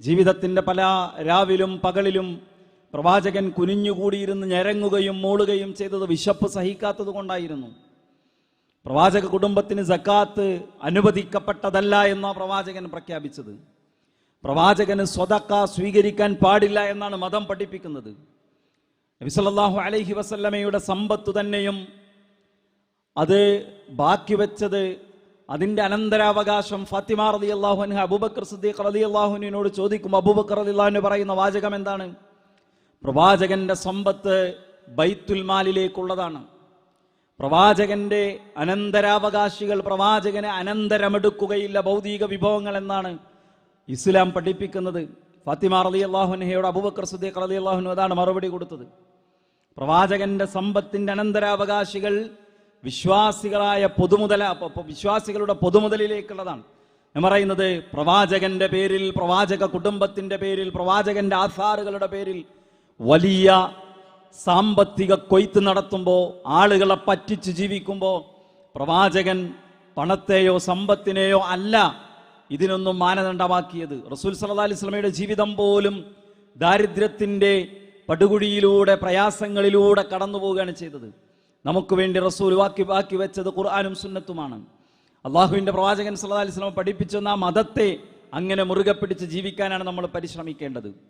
ജീവിതത്തിന്റെ പല രാവിലും പകലിലും പ്രവാചകൻ കുനിഞ്ഞുകൂടിയിരുന്ന് ഞരങ്ങുകയും മൂളുകയും ചെയ്തത് വിശപ്പ് സഹിക്കാത്തത് കൊണ്ടായിരുന്നു. പ്രവാചക കുടുംബത്തിന് സക്കാത്ത് അനുവദിക്കപ്പെട്ടതല്ല എന്ന പ്രവാചകൻ പ്രഖ്യാപിച്ചത്. പ്രവാചകന് സ്വതക്ക സ്വീകരിക്കാൻ പാടില്ല എന്നാണ് മതം പഠിപ്പിക്കുന്നത്. നബിസല്ലാഹു അലൈഹി വസല്ലമയുടെ സമ്പത്ത് തന്നെയും അത് ബാക്കി വെച്ചത് അതിന്റെ അനന്തരാവകാശം ഫാത്തിമ റതി അള്ളാഹു അബൂബക്കർ സിദ്ദീഖ് റതി അള്ളാഹുനോട് ചോദിക്കും അബൂബക്കർ റതി അള്ളാഹുന് പറയുന്ന വാചകം എന്താണ്? പ്രവാചകന്റെ സമ്പത്ത് ബൈത്തുൽ മാലിലേക്കുള്ളതാണ്. പ്രവാചകന്റെ അനന്തരാവകാശികൾ പ്രവാചകനെ അനന്തരമെടുക്കുകയില്ല ഭൗതിക വിഭവങ്ങൾ എന്നാണ് ഇസ്ലാം പഠിപ്പിക്കുന്നത്. ഫാത്തിമ അലി അള്ളാഹുനഹയോട് അബൂബക്കർ സിദ്ദീഖ് അലി അള്ളാഹുനു അതാണ് മറുപടി കൊടുത്തത്. പ്രവാചകന്റെ സമ്പത്തിന്റെ അനന്തരാവകാശികൾ വിശ്വാസികളായ പൊതുമുതല വിശ്വാസികളുടെ പൊതുമുതലിലേക്കുള്ളതാണ്. ഞാൻ പറയുന്നത് പ്രവാചകന്റെ പേരിൽ പ്രവാചക കുടുംബത്തിന്റെ പേരിൽ പ്രവാചകന്റെ ആധാറുകളുടെ പേരിൽ വലിയ സാമ്പത്തിക കൊയ്ത്ത് നടത്തുമ്പോൾ ആളുകളെ പറ്റിച്ച് ജീവിക്കുമ്പോൾ പ്രവാചകൻ പണത്തെയോ സമ്പത്തിനെയോ അല്ല ഇതിനൊന്നും മാനദണ്ഡമാക്കിയത്. റസൂൽ സല്ലാ അലൈഹി വസല്ലമയുടെ ജീവിതം പോലും ദാരിദ്ര്യത്തിന്റെ പടുകുഴിയിലൂടെ പ്രയാസങ്ങളിലൂടെ കടന്നു പോവുകയാണ് ചെയ്തത്. നമുക്ക് വേണ്ടി റസൂൽ വാക്കി ബാക്കി വെച്ചത് ഖുർആാനും സുന്നത്തുമാണ്. അള്ളാഹുവിന്റെ പ്രവാചകൻ സല്ലാ അലിസ്ലാം പഠിപ്പിച്ചെന്ന മതത്തെ അങ്ങനെ മുറുകെ പിടിച്ച് ജീവിക്കാനാണ് നമ്മൾ പരിശ്രമിക്കേണ്ടത്.